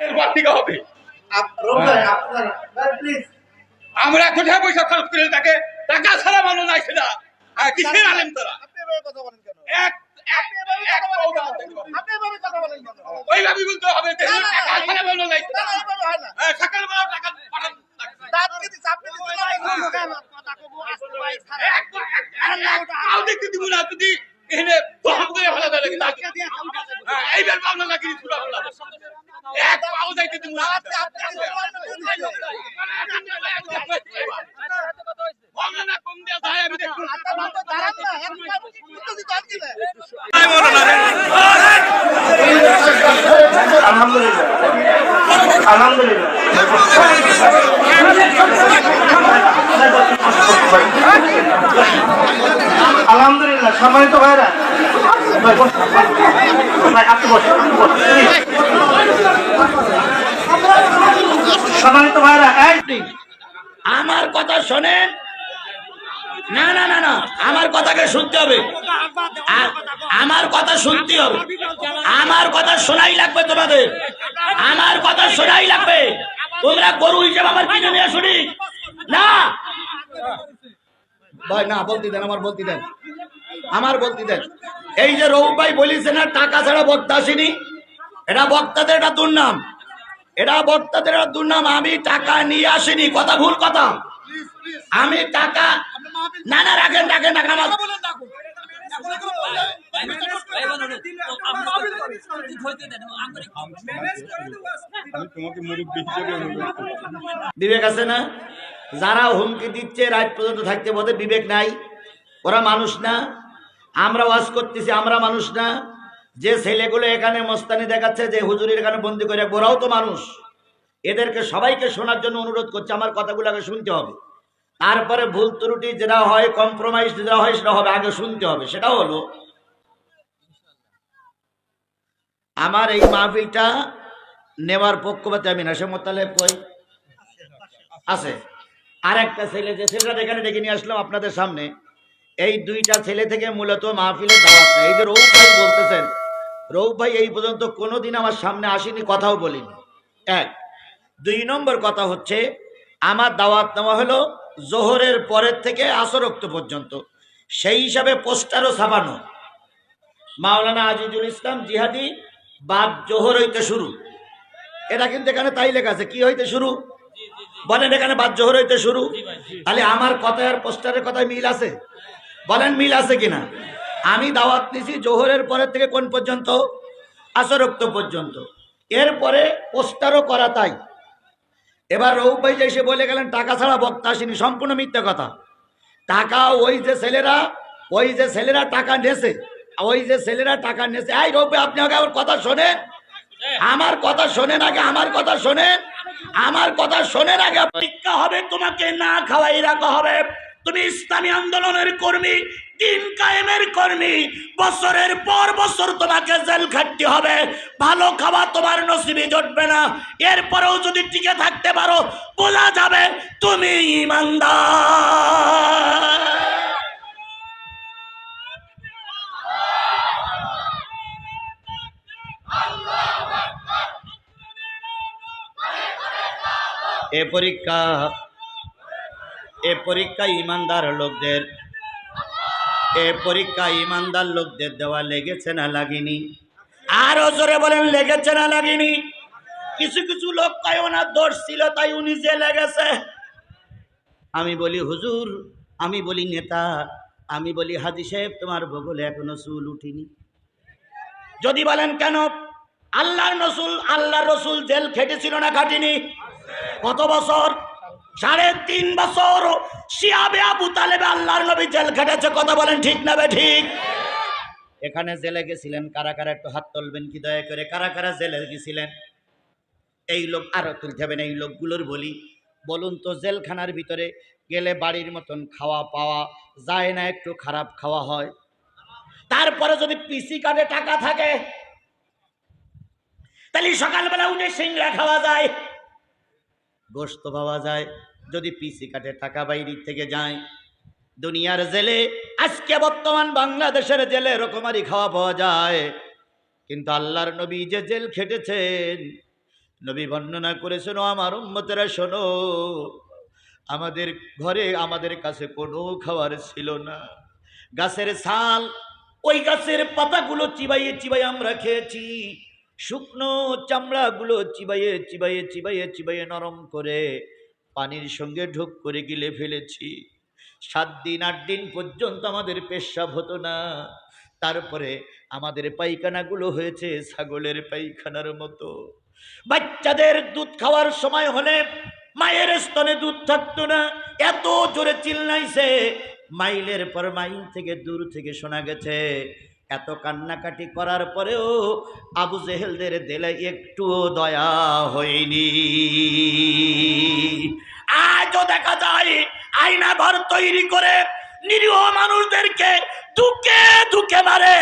এরপর থেকে হবে। please, আমরা কোথায় পয়সা খরচ করে তাকে টাকা ছাড়া মানুষ নাই সেটা। আর কিসের আলেম তোরা? আপনি এভাবে কথা বলেন কেন? এক? ওইভাবে বলতে হবে হয়। হ্যাঁ, সকালবেলা টাকা পাঠান। দেখতে দিব না যদি এখানে হ্যাঁ, এইবার পাবনা নাকি পুরো ফেলা এক পাও দিব না। বলনা কম দেয়া যায় আমি? আলহামদুলিল্লাহ আলহামদুলিল্লাহ আলহামদুলিল্লাহ সম্মানিত ভাইরা ভাই বস ভাই আপনি বসুন আপনি বসুন please। সম্মানিত ভাইরা আমার কথা শোনেন? না না না না আমার কথাকে শুনতে হবে। আমার কথা শুনতে হবে। আমার কথা শোনাই লাগবে তোমাদের। আমার কথা শোনাই লাগবে। তোমরা গরু হিসেবে আমার কিনে নিয়ে শুনি না। ভাই না বলতে দেন আমার বলতে দেন। আমার বলতে দেন। এই যে রৌফ ভাই বলিছে না টাকা ছাড়া বক্তা আসেনি এটা বক্তাদের এটা দুর্নাম। এটা বক্তাদের দুর্নাম আমি টাকা নিয়ে আসিনি, কথা ভুল কথা। আমি টাকা না না, রাখেন রাখেন বিবেক আছে না? যারা হুমকি দিচ্ছে, রাত পর্যন্ত থাকতে বোধে বিবেক নাই। ওরা মানুষ না। আমরা ওয়াজ করতেছি, আমরা মানুষ না। যে ছেলেগুলো এখানে মস্তানি দেখাচ্ছে, যে হুজুরের এখানে বন্দি করে ওরাও তো মানুষ। এদেরকে সবাইকে শোনার জন্য অনুরোধ করছে, আমার কথাগুলোকে শুনতে হবে। তারপরে ভুল ত্রুটি যেটা হয় কম্প্রোমাইজ যেটা হয়, সেটা হবে, আগে শুনতে হবে। সেটা হলো, আমার এই মাহফিলটা নেওয়ার পক্ষপাতে আমি না। সে মোতালেব কই? আছে। আর একটা ছেলে, যে ছেলেটা এখানে ডেকে নিয়ে আসলাম আপনাদের সামনে, এই দুইটা ছেলে থেকে মূলত মাহফিলের দাওয়াত যে বলতেছেন রৌফ ভাই, এই পর্যন্ত কোনোদিন আমার সামনে আসেনি, কথাও বলিনি। এক। দুই নম্বর কথা হচ্ছে, আমার দাওয়াত নেওয়া হলো জোহরের পরের থেকে আসরক্ত পর্যন্ত। সেই হিসাবে পোস্টারও ছাপানো। মাওলানা আজিজুল ইসলাম জিহাদি, বাদ জোহর হইতে শুরু। এটা কিন্তু এখানে তাই লেখা আছে, কি হইতে শুরু? বলেন এখানে বাদ জোহর হইতে শুরু। তাহলে আমার কথায় আর পোস্টারের কথায় মিল আছে? বলেন মিল আছে কিনা? আমি দাওয়াত নিছি জোহরের পরের থেকে কোন পর্যন্ত? আসরক্ত পর্যন্ত। এরপরে পোস্টারও করা তাই। এবার রৌফ ভাই যে এসে বলে গেলেন টাকা ছাড়া বক্তা আসেনি সম্পূর্ণ মিথ্যা কথা। টাকা ওই যে ছেলেরা ওই যে ছেলেরা টাকা নেছে ওই যে ছেলেরা টাকা নেছে। এই রৌফ ভাই, আপনি আগে আমার কথা শোনেন। আমার কথা শোনেন আগে আমার কথা শোনেন। আমার কথা শোনেন আগে। পরীক্ষা হবে তোমাকে না খাওয়াই রাখা হবে। তুমি ইসলামী আন্দোলনের কর্মী, দিন কায়েমের কর্মী, বছরের পর বছর তোমাকে জেল খাটতে হবে। ভালো খাওয়া তোমার নসিবে জটবে না। এরপরেও যদি টিকে থাকতে পারো বোঝা যাবে তুমি ইমানদার। এ পরীক্ষা এ পরীক্ষা ইমানদার লোকদের। এ পরীক্ষা ইমানদার লোকদের দেওয়া লেগেছে না লাগেনি? আরও জোরে বলেন, লেগেছে না লাগেনি? কিছু কিছু লোক তাই ওনার দোষ ছিল, তাই উনি জেলে গেছে আমি বলি, হুজুর, আমি বলি নেতা, আমি বলি হাজি সাহেব, তোমার বগলে এখনও চুল উঠিনি। যদি বলেন কেন? আল্লাহর নসুল আল্লাহ রসুল জেল খেটেছিল না খাটিনি? কত বছর? সাড়ে তিন বছর শিয়াবে আবু তালেবে আল্লাহর নবী জেল খেটেছে, কথা বলেন ঠিক না ঠিক? এখানে জেলে গেছিলেন, কারা কারা একটু হাত তুলবেন কি দয়া করে, কারা কারা জেলে গেছিলেন? এই লোক আরও তুলতে এই লোকগুলোর বলি, বলুন তো জেলখানার ভিতরে গেলে বাড়ির মতন খাওয়া পাওয়া যায় না, একটু খারাপ খাওয়া হয়? তারপরে যদি পিসি কার্ডে টাকা থাকে, তাহলে সকালবেলা উঠে সিংড়া খাওয়া যায়। গোস্ত পাওয়া যায়। যদি পিসি কাটে টাকা বাইরে থেকে যায়। দুনিয়ার জেলে, আজকে বর্তমান বাংলাদেশের জেলে রকমারি খাওয়া পাওয়া যায়। কিন্তু আল্লাহর নবী যে জেল খেটেছেন, নবী বর্ণনা করেছেন, "ও আমার উম্মতেরা, শোনো, আমাদের ঘরে আমাদের কাছে কোনো খাবার ছিল না। গাছের ছাল, ওই গাছের পাতাগুলো চিবাইয়ে চিবাইয়ে আমরা খেয়েছি। শুকনো চামড়াগুলো চিবাইয়ে চিবাইয়ে চিবাইয়ে চিবাইয়ে নরম করে পানির সঙ্গে ঢোক করে গিলে ফেলেছি। সাত দিন, আট দিন পর্যন্ত আমাদের পেশাব হতো না। তারপরে আমাদের পায়খানাগুলো হয়েছে ছাগলের পায়খানার মতো। বাচ্চাদের দুধ খাওয়ার সময় হলে মায়ের স্তনে দুধ থাকতো না। এত জোরে চিল্লাইছে। মাইলের পর মাইল থেকে দূর থেকে শোনা গেছে এত কান্নাকাটি করার পরেও আবু জেহেলদের দিলে একটুও দয়া হয়নি। আজও দেখা যায় আয়না ঘর তৈরি করে নিরীহ মানুষদেরকে দুঃখে দুঃখে মারে,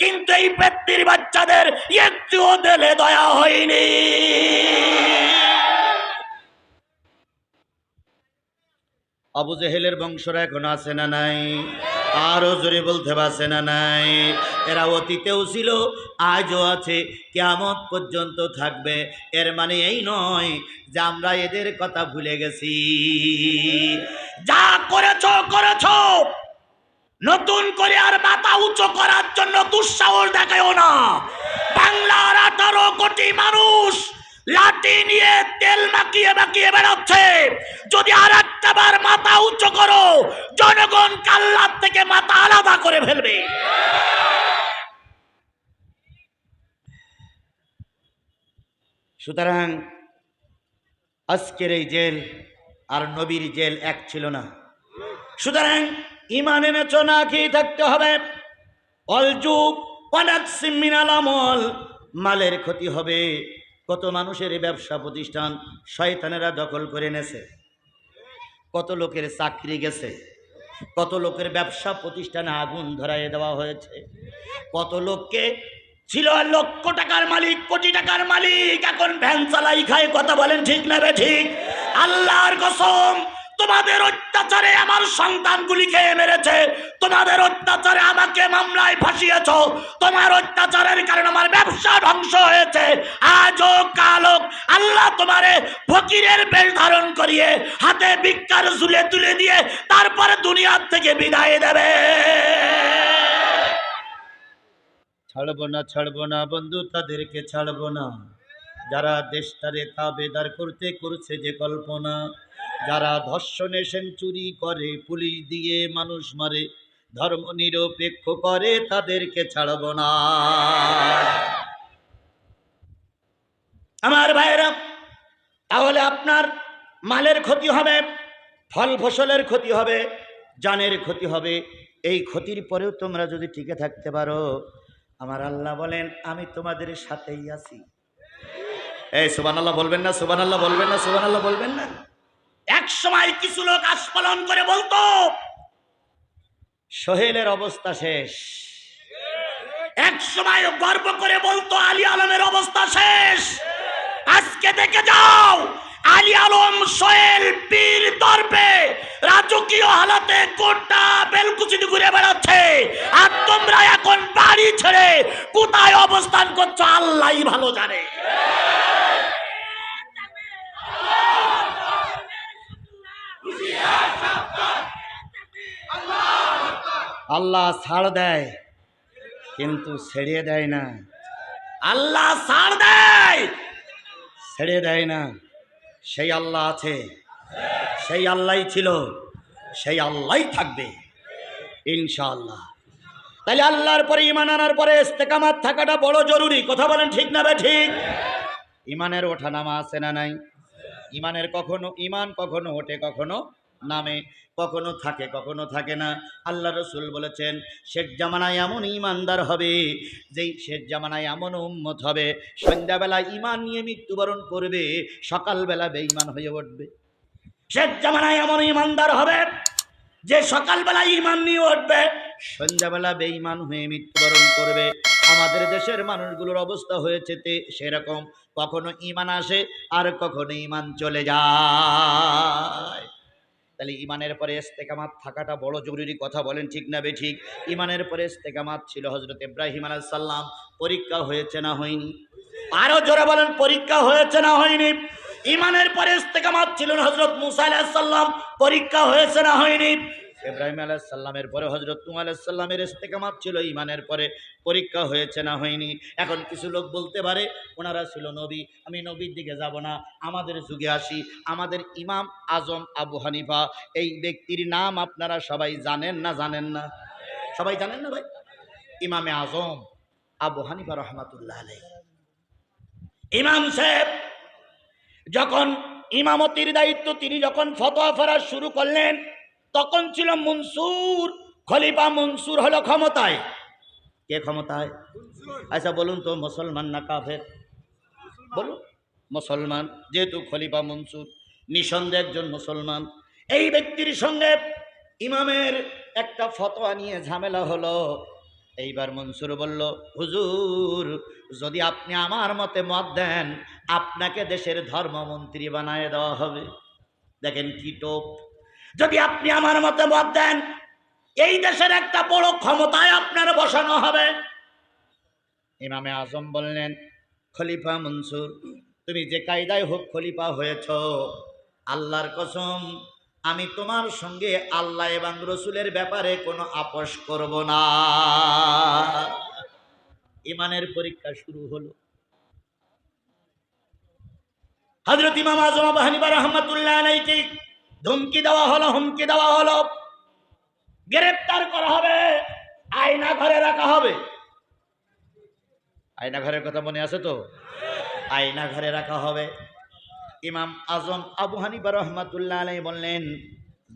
কিন্তু এই ব্যক্তির বাচ্চাদের একটুও দেলে দয়া হয়নি। আবু জেহেলের বংশরা এখন আছে না নাই? আরও জোরে বলতে পারছে না নাই? এরা অতীতেও ছিল, আজও আছে কেমন পর্যন্ত থাকবে। এর মানে এই নয় যে আমরা এদের কথা ভুলে গেছি। যা করেছ করেছ। নতুন করে আর মাথা উঁচু করার জন্য দুঃসাহস দেখায়ও না। বাংলার আঠারো কোটি মানুষ লাঠি নিয়ে তেল মাখিয়ে মাখিয়ে বেড়াচ্ছে। যদি আর একটা বার মাথা উঁচু করো। জনগণ কাল্লার থেকে মাথা আলাদা করে ফেলবে। সুতরাং আজকের এই জেল আর নবীর জেল এক ছিল না। সুতরাং ইমান এনেছ, না খেয়ে থাকতে হবে। অলযুগ অনেক সিমিনাল আমল, মালের ক্ষতি হবে। কত মানুষের ব্যবসা প্রতিষ্ঠান শয়তানেরা দখল করে নেছে। কত লোকের চাকরি গেছে, কত লোকের ব্যবসা প্রতিষ্ঠানে আগুন ধরাই দেওয়া হয়েছে, কত লোককে ছিল লক্ষ টাকার মালিক, কোটি টাকার মালিক, এখন ভ্যান চালাই খায়, কথা বলেন ঠিক না বে ঠিক? আল্লাহর কসম তোমাদের অত্যাচারে আমার সন্তানগুলি খেয়ে মেরেছে। তোমাদের অত্যাচারে আমাকে মামলায় ফাঁসিয়েছ। তোমার অত্যাচারের কারণে আমার ব্যবসা ধ্বংস হয়েছে। আজও কালো আল্লাহ তোমারে ফকিরের বেশ ধারণ করিয়ে হাতে ভিক্ষার ঝুলে তুলে দিয়ে তারপরে দুনিয়ার থেকে বিদায় দেবে। ছাড়বো না ছাড়বো না বন্ধু, তাদেরকে ছাড়বো না। যারা দেশটারে তাবেদার করতে করছে যে কল্পনা যারা ধর্ষণে সেঞ্চুরি করে, পুলিশ দিয়ে মানুষ মারে, ধর্ম নিরপেক্ষ করে, তাদেরকে ছাড়বো না। আমার ভাইরা তাহলে আপনার মালের ক্ষতি হবে, ফল ফসলের ক্ষতি হবে, জানের ক্ষতি হবে, এই ক্ষতির পরেও তোমরা যদি টিকে থাকতে পারো, আমার আল্লাহ বলেন, আমি তোমাদের সাথেই আছি। এই সুবান আল্লাহ বলবেন না সুবান আল্লাহ বলবেন না সুবান আল্লাহ বলবেন না। এক সময় কিছু লোক আস্ফলন করে বলতো, সোহেলের অবস্থা শেষ। এক সময় গর্ব করে বলতো, আলী আলমের অবস্থা শেষ। আজকে দেখে যাও, আলী আলম, সোহেল, পীর দর্বে, রাজকীয় হালাতে গোটা বেলকুচিতে ঘুরে বেড়াচ্ছে। আর তোমরা এখন বাড়ি ছেড়ে কোথায় অবস্থান করছ আল্লাহ ভালো জানে। আল্লাহ ছাড় দেয়, কিন্তু ছেড়ে দেয় না। আল্লাহ ছাড় দেয়, ছেড়ে দেয় না। সেই আল্লাহ আছে, সেই আল্লাহ ছিল, সেই আল্লাহই থাকবে, ইনশাআল্লাহ। তাহলে আল্লাহর পরে ইমান আনার পরে ইস্তেকামাত থাকাটা বড় জরুরি, কথা বলেন ঠিক না বে ঠিক? ইমানের ওঠানামা আছে না নাই? ইমানের কখনো ইমান কখনো ওঠে কখনো নামে কখনো থাকে কখনো থাকে না। আল্লাহ রসুল বলেছেন, শেখ জামানায় এমন ইমানদার হবে যেই শেখ জামানায় এমন উম্মত হবে। সন্ধ্যাবেলা ইমান নিয়ে মৃত্যুবরণ করবে, সকালবেলা বেঈমান হয়ে উঠবে। শেখ জামানায় এমন ইমানদার হবে যে সকালবেলা ইমান নিয়ে উঠবে, সন্ধ্যাবেলা বেঈমান হয়ে মৃত্যুবরণ করবে। আমাদের দেশের মানুষগুলোর অবস্থা হয়েছে তে সেরকম। কখনো ইমান আসে আর কখনো ইমান চলে যায়। তাহলে ইমানের পরে ইস্তেকামাত থাকাটা বড় জরুরি কথা বলেন, ঠিক না বে ঠিক? ইমানের পরে ইস্তেকামাত ছিল হজরত ইব্রাহিম সালাম, পরীক্ষা হয়েছে না হয়নি। আরও জোরে বলেন, পরীক্ষা হয়েছে না হয়নি। ইমানের পরে ইস্তেকামাত ছিল হজরত মুসা আলাহিসাল্লাম পরীক্ষা হয়েছে না হয়নি। ইব্রাহিম আলাইসাল্লামের পরে হজরত তুম আলাইসাল্লামের ইস্তেকামাত ছিল ইমানের পরে, পরীক্ষা হয়েছে না হয়নি। এখন কিছু লোক বলতে পারে, ওনারা ছিল নবী, আমি নবীর দিকে যাব না, আমাদের যুগে আসি। আমাদের ইমাম আজম আবু হানিফা, এই ব্যক্তির নাম আপনারা সবাই জানেন না জানেন না? সবাই জানেন না ভাই? ইমামে আজম আবু হানিফা রহমাতুল্লাহ আলাই ইমাম সাহেব, যখন ইমামতির দায়িত্ব, তিনি যখন ফতোয়া ফেরা শুরু করলেন তখন ছিল মনসুর। খলিফা মনসুর হলো ক্ষমতায়। কে ক্ষমতায়? আচ্ছা বলুন তো, মুসলমান না কাফের? বলুন। মুসলমান, যেহেতু খলিফা মনসুর, নিঃসন্দেহে একজন মুসলমান। এই ব্যক্তির সঙ্গে ইমামের একটা ফতোয়া নিয়ে ঝামেলা হলো। এইবার মনসুর বলল, হুজুর, যদি আপনি আমার মতে মত দেন, আপনাকে দেশের ধর্মমন্ত্রী বানায় দেওয়া হবে। দেখেন কি টোপ। যদি আপনি আমার মতে মত দেন, এই দেশের একটা বড় ক্ষমতায় আপনার বসানো হবে। ইমামে আজম বললেন, খলিফা মনসুর, তুমি যে কায়দায় হোক খলিফা হয়েছ, আল্লাহর কসম, আমি তোমার সঙ্গে আল্লাহ এবং রসুলের ব্যাপারে কোনো আপোষ করব না। ইমানের পরীক্ষা শুরু হলো। হজরত ইমাম আজম আবু হানিফা রহমতুল্লাহ আলাইকে ধমকি দেওয়া হলো, হুমকি দেওয়া হলো। গ্রেপ্তার করা হবে, আয়না ঘরে রাখা হবে। আয়না ঘরের কথা মনে আছে তো? আয়না ঘরে রাখা হবে। ইমাম আজম আবু হানিফা রহমাতুল্লাহ আলাই বললেন,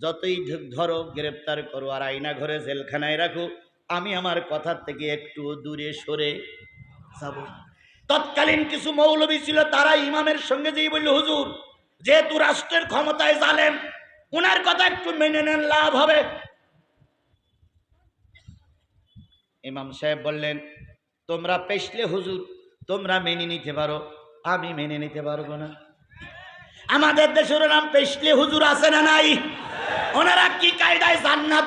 যতই ধরো, গ্রেপ্তার করো আর আয়না ঘরে জেলখানায় রাখো, আমি আমার কথার থেকে একটু দূরে সরে যাব। তৎকালীন কিছু মৌলবী ছিল, তারা ইমামের সঙ্গে যেই বলল, হুজুর, যেহেতু রাষ্ট্রের ক্ষমতায় জালেম ওনার কথা একটু মেনে নেন, লাভ হবে। ইমাম সাহেব বললেন, তোমরা পেশলে হুজুর, তোমরা মেনে নিতে পারো। আমি মেনে নিতে পারব না। আমাদের দেশের নাম পেশলে হুজুর আছে না নাই? ওনারা কি কায়দায় জান্নাত